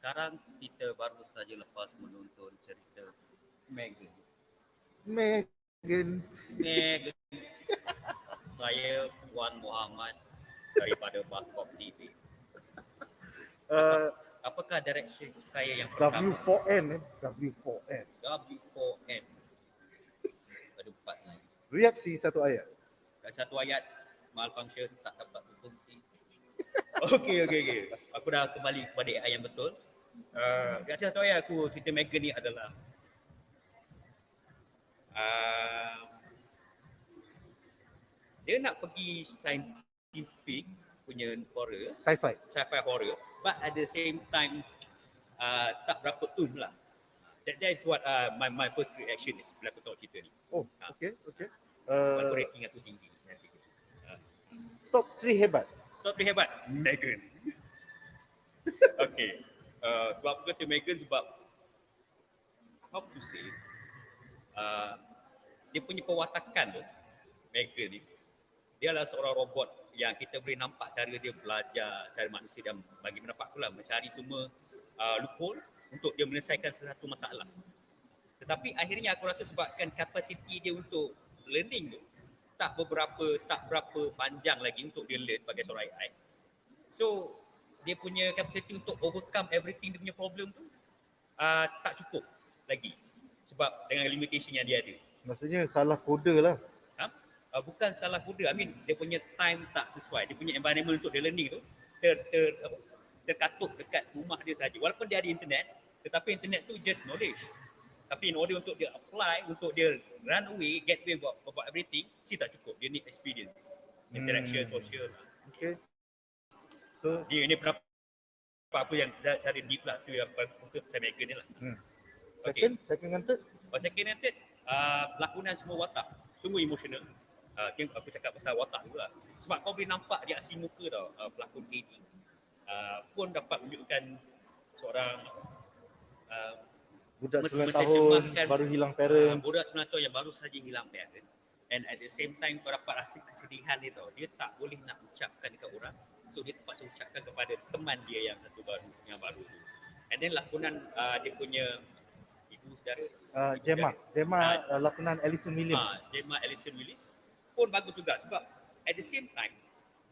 sekarang kita baru saja lepas menonton cerita Megan. Megan. Megan. Saya Wan Muhammad daripada Baskop TV. Uh, Apakah direction saya yang pertama? W4N eh. W4N. W4N. Ada empat lagi. Reaksi satu ayat. Dan satu ayat malfunction tak dapat berfungsi. Okey okey okey. Aku dah kembali kepada AI yang betul. Uh, reaksi satu ayat aku cerita Megan ni adalah uh, dia nak pergi scientific punya horror, Sci-fi. sci-fi horror, but at the same time uh, tak berapa tune lah. That, that is what uh, my my first reaction is bila aku tengok cerita ni. Oh, Ha. okey, okey. Uh, Uh, rating aku tinggi. nanti. top 3 hebat. Top 3 hebat. Megan. okay. Uh, sebab aku kata Megan sebab how to say uh, dia punya pewatakan tu Megan ni dia adalah seorang robot yang kita boleh nampak cara dia belajar cara manusia dan bagi pendapat aku lah mencari semua uh, loophole untuk dia menyelesaikan sesuatu masalah. Tetapi akhirnya aku rasa sebabkan kapasiti dia untuk learning tu tak beberapa tak berapa panjang lagi untuk dia learn sebagai seorang AI. So dia punya capacity untuk overcome everything dia punya problem tu uh, tak cukup lagi sebab dengan limitation yang dia ada. Maksudnya salah kode lah. Uh, bukan salah kuda, I mean dia punya time tak sesuai. Dia punya environment untuk dia learning tu ter, ter, apa, terkatuk dekat rumah dia saja. Walaupun dia ada internet, tetapi internet tu just knowledge. Tapi in order untuk dia apply, untuk dia run away, get away about, about everything, si tak cukup. Dia need experience. Interaction, Hmm. social. Okey. So, Dia ini berapa apa yang cari deep lah tu yang untuk saya Megan ni lah. hmm. Okay. second, second and third. Kalau second and third, uh, lakonan semua watak. Semua emotional. Uh, yang aku cakap pasal watak juga. Sebab kau boleh nampak reaksi muka tau uh, pelakon KD. Uh, pun dapat menunjukkan seorang uh, Budak Men- 9 tahun, baru hilang uh, parents. budak 9 tahun yang baru saja hilang parent. And at the same time kau dapat rasa kesedihan dia tau. Dia tak boleh nak ucapkan dekat orang. So dia terpaksa ucapkan kepada teman dia yang satu baru, yang baru tu. And then lakonan uh, dia punya ibu saudara Uh, Gemma. Gemma uh, lakonan Alison Williams. Ha, Gemma Alison Willis pun bagus juga sebab at the same time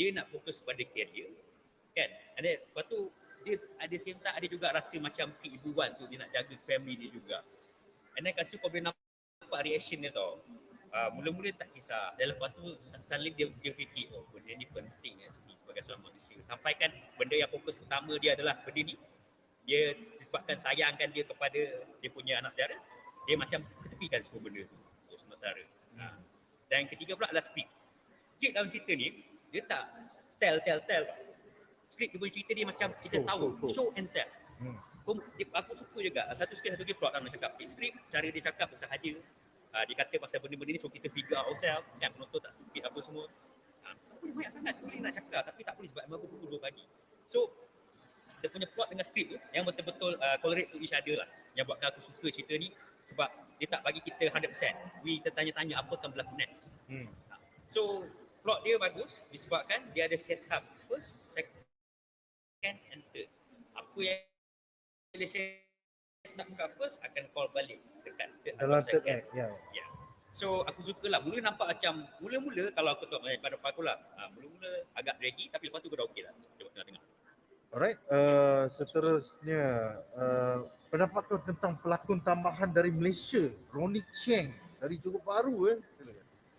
dia nak fokus pada career kan and then lepas tu dia at the same time ada juga rasa macam keibuan tu dia nak jaga family dia juga and then kasi kau boleh nampak reaction dia tau uh, mula-mula tak kisah dan lepas tu suddenly dia, dia fikir oh benda ni penting eh, sebagai seorang manusia sampai kan benda yang fokus utama dia adalah benda ni dia disebabkan sayangkan dia kepada dia punya anak saudara dia macam ketepikan semua benda tu untuk sementara. Ha. Dan ketiga pula adalah skrip. Skrip dalam cerita ni, dia tak tell, tell, tell. Skrip dia punya cerita dia macam kita Show, tahu, show, show. show and tell. Hmm. Aku, aku suka juga, satu skrip satu dia plot dalam cakap. Eh, skrip, cara dia cakap bersahaja. Uh, dia kata pasal benda-benda ni so kita figure out ourselves. Kan penonton tak stupid apa semua. Uh, tak boleh banyak sangat sebenarnya nak cakap tapi tak boleh sebab memang pukul 2 pagi. So, dia punya plot dengan skrip tu yang betul-betul uh, correlate to each other lah. Yang buatkan aku suka cerita ni sebab dia tak bagi kita 100%. We tertanya-tanya apa akan berlaku next. Hmm. So plot dia bagus disebabkan dia ada set up first, second and third. Apa yang dia set up kat first akan call balik dekat third Dalam atau third second. act, ya. Ya. So aku suka lah. Mula nampak macam mula-mula kalau aku tengok eh, pada aku lah. Ha, mula-mula agak draggy tapi lepas tu aku dah okey lah. Tengok tengah-tengah. Alright, uh, seterusnya uh, pendapat kau tentang pelakon tambahan dari Malaysia, Ronnie Cheng dari Johor Bahru eh.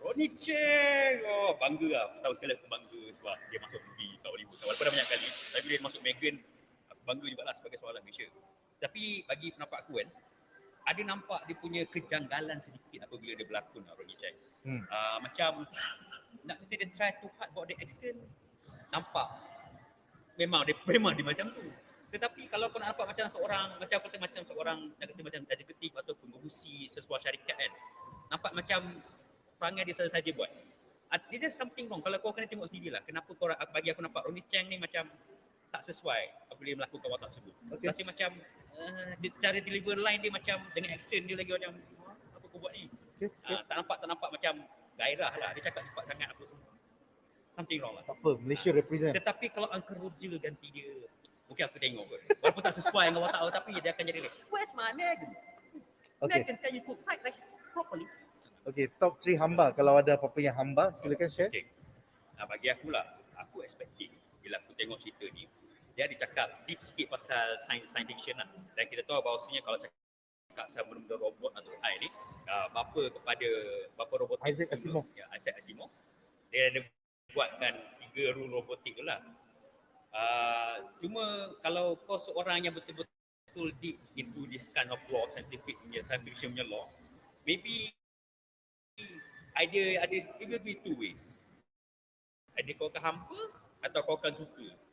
Ronnie Cheng. Oh, bangga lah. Tahu sekali aku bangga sebab dia masuk movie kat Hollywood. Walaupun dah banyak kali. Tapi dia masuk Megan, aku bangga jugalah sebagai seorang Malaysia. Tapi bagi pendapat aku kan, ada nampak dia punya kejanggalan sedikit apabila dia berlakon lah Ronnie Cheng. Hmm. Uh, macam nak kata dia try too hard about the accent, nampak. Memang dia memang dia macam tu. Tetapi kalau kau nak nampak macam seorang macam kata macam seorang nak kata macam eksekutif atau pengurusi sesuatu syarikat kan. Nampak macam perangai dia saja-saja buat. Ah, Dia there's something wrong. Kalau kau kena tengok sendiri lah. Kenapa kau bagi aku nampak Ronnie Cheng ni macam tak sesuai apabila dia melakukan watak tersebut. Okey. Masih macam uh, dia, cara deliver line dia macam dengan accent dia lagi macam "Ah, apa kau buat ni? Okay, okay. Uh, tak nampak tak nampak macam gairah lah. Dia cakap cepat sangat apa semua. Something wrong lah. Tak apa, Malaysia represent. Tetapi kalau Uncle Roger ganti dia Mungkin aku tengok kot. Walaupun tak sesuai dengan watak aku tapi dia akan jadi Where's my Megan? Okay. Megan can you cook fried rice properly? Okay, top 3 hamba. Kalau ada apa-apa yang hamba, silakan share. Okay. Nah, bagi aku lah, aku expecting bila aku tengok cerita ni, dia ada cakap deep sikit pasal science, science fiction lah. Dan kita tahu bahawasanya kalau cakap pasal benda-benda robot atau AI ni, uh, bapa kepada bapa robotik Isaac Asimov. Ya, Isaac Asimov. Dia ada buatkan tiga rule robotik tu lah. Uh, cuma kalau kau seorang yang betul-betul deep into this kind of law, scientific punya, science fiction punya law, maybe ada ada it will be two ways. Ada kau akan hampa atau kau akan suka.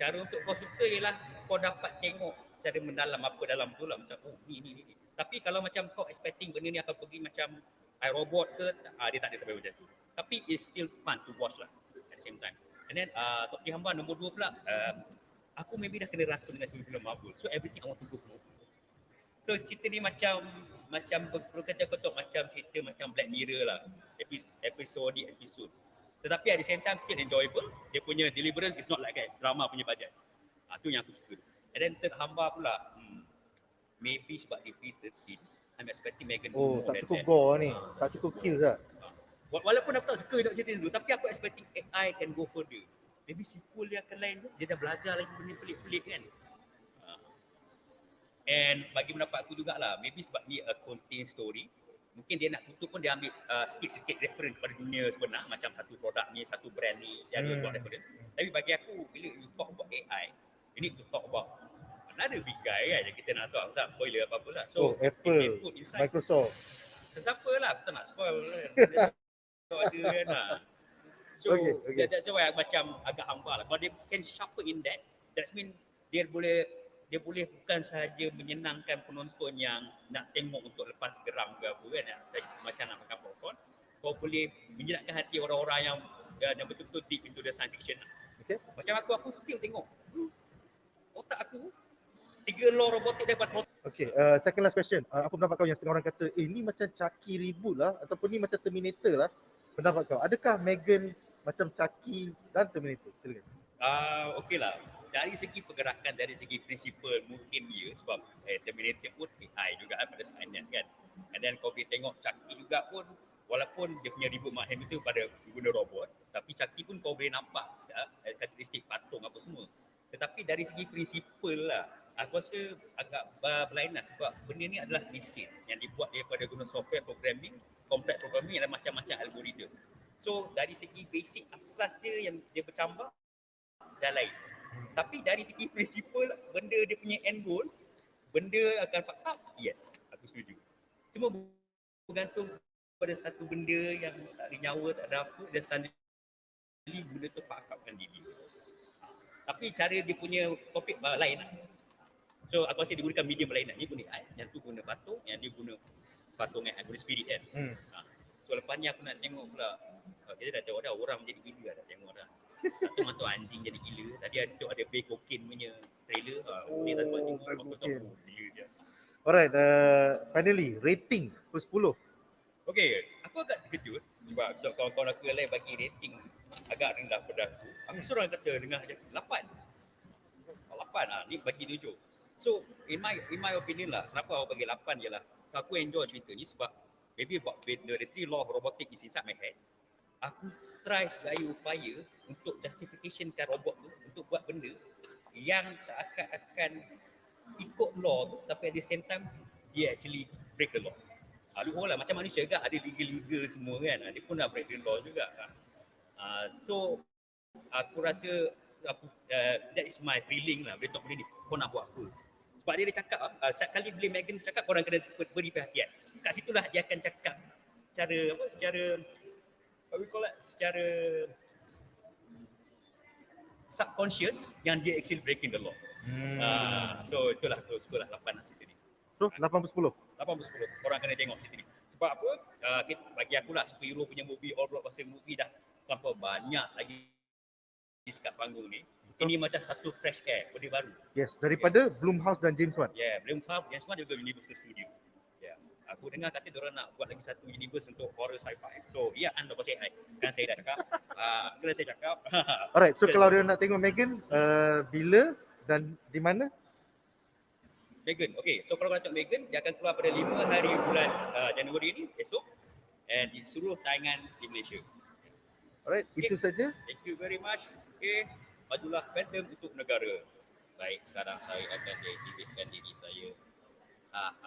Cara untuk kau suka ialah kau dapat tengok cara mendalam apa dalam tu lah macam oh ni ni ni. Tapi kalau macam kau expecting benda ni akan pergi macam iRobot ke, ah, dia tak ada sampai macam tu. Tapi it's still fun to watch lah at the same time. And then uh, Top 3 Hamba nombor 2 pula, uh, aku maybe dah kena racun dengan film Marvel. So everything I want to go through. So cerita ni macam macam ber- berkata kotak macam cerita macam Black Mirror lah. Epis- Episode episode. Tetapi at the same time still enjoyable. Dia punya deliverance is not like that drama punya bajet. Ha, tu yang aku suka. And then third hamba pula, hmm, maybe sebab dia P13, I'm expecting Megan Oh, tak cukup gore ni. Tak cukup kills lah. Wa- Walaupun aku tak suka tengok cerita tu, tapi aku expecting AI can go further. Maybe sequel dia akan lain tu, dia dah belajar lagi benda pelik-pelik kan. Ha. And bagi pendapat aku jugalah, maybe sebab ni a contained story, mungkin dia nak tutup pun dia ambil uh, sikit-sikit reference pada dunia sebenar, macam satu produk ni, satu brand ni, dia Hmm. buat reference. Tapi bagi aku, bila you talk about AI, you need to talk about another big guy kan yang kita nak tahu, aku tak spoiler apa-apa lah. Oh, So, can Apple, Microsoft. sesiapa lah aku tak nak spoil kan. Ada kan lah. So Okay, okay, that's why macam agak hamba lah. Kalau dia can sharper in that, that mean dia boleh dia boleh bukan sahaja menyenangkan penonton yang nak tengok untuk lepas geram ke apa kan macam nak makan popcorn kau boleh menyenangkan hati orang-orang yang yang betul-betul deep into the science fiction. Okay. Macam aku, aku still tengok. Hmm, Otak aku, tiga law robotik dapat Okay, uh, second last question. Uh, apa pendapat kau yang setengah orang kata, eh ni macam Chucky reboot lah ataupun ni macam Terminator lah. Pendapat kau, adakah Megan macam Chucky dan Terminator? Silakan. Ah, okey lah. Dari segi pergerakan, dari segi prinsipal mungkin ya sebab eh, Terminator pun AI juga kan pada sainnya kan. And then kau tengok Chucky juga pun walaupun dia punya reboot Mark Hamill tu pada guna robot tapi Chucky pun kau boleh nampak eh, karakteristik patung apa semua. Tetapi dari segi prinsipal lah aku rasa agak ber- berlainan sebab benda ni adalah mesin yang dibuat daripada guna software programming, complex programming dan macam-macam algoritma. So dari segi basic asas dia yang dia bercambah dah lain. Tapi dari segi prinsipal benda dia punya end goal, benda akan up, yes, aku setuju. Cuma bergantung pada satu benda yang tak ada nyawa, tak ada apa dan suddenly benda tu upkan diri. Tapi cara dia punya topik lain lah. So aku rasa dia gunakan medium lain lah. Ni guna AI, yang tu guna patung, yang dia guna patung yang guna spirit kan. Hmm. So lepas ni aku nak tengok pula Kita dah tengok dah orang jadi gila dah tengok dah Satu mantu anjing jadi gila. Tadi ada ada play cocaine punya trailer. Uh, Oh, Dia tak buat tengok. aku cocaine. tahu gila je. Alright, uh, finally rating per 10. Okay, aku agak terkejut Sebab untuk kawan-kawan aku yang lain bagi rating Agak rendah pada aku. Aku seorang kata dengar je 8 8 lah, ni bagi 7 So in my in my opinion lah Kenapa aku bagi 8 je lah. Aku enjoy cerita ni sebab Maybe about the, the three law of robotic is inside my head. Aku try segala upaya Untuk justificationkan robot tu Untuk buat benda Yang seakan-akan ikut law tu Tapi at the same time Dia actually break the law Ah, loophole lah macam manusia juga ada legal-legal semua kan. Ah, Dia pun nak break the law juga. Ah, so aku rasa aku uh, that is my feeling lah talk benda ni. Kau nak buat apa? Sebab dia ada cakap uh, setiap kali bila Megan cakap orang kena ber- beri perhatian. Kat situlah dia akan cakap secara apa secara what we call it secara subconscious yang dia actually breaking the law. Hmm. Ah, so itulah tu sukalah 8 lah cerita ni. So, 8 per 10. 8 per 10 orang kena tengok cerita ni. Sebab apa? Uh, kita, bagi aku lah superhero punya movie, all blockbuster movie dah terlampau banyak lagi di sekat panggung ni. Ini macam satu fresh air, benda baru. Yes, daripada Blumhouse dan James Wan. Yeah, belum faham. Yang semua juga Universal Studio. Yeah. Aku dengar kata diorang nak buat lagi satu universe untuk horror sci-fi. So, ya anda pasal hai. Kan saya dah cakap. Ah, uh, kena saya cakap. Alright, so kalau dia nak tengok Megan, uh, bila dan di mana? Megan. Okay, so kalau kau tengok Megan, dia akan keluar pada 5 hari bulan uh, Januari ni, esok. And di seluruh tayangan di Malaysia. Alright, Okay. itu saja. Thank you very much. Okay, majulah fandom untuk negara. Baik, sekarang saya akan deaktifkan diri saya. Ah, ah.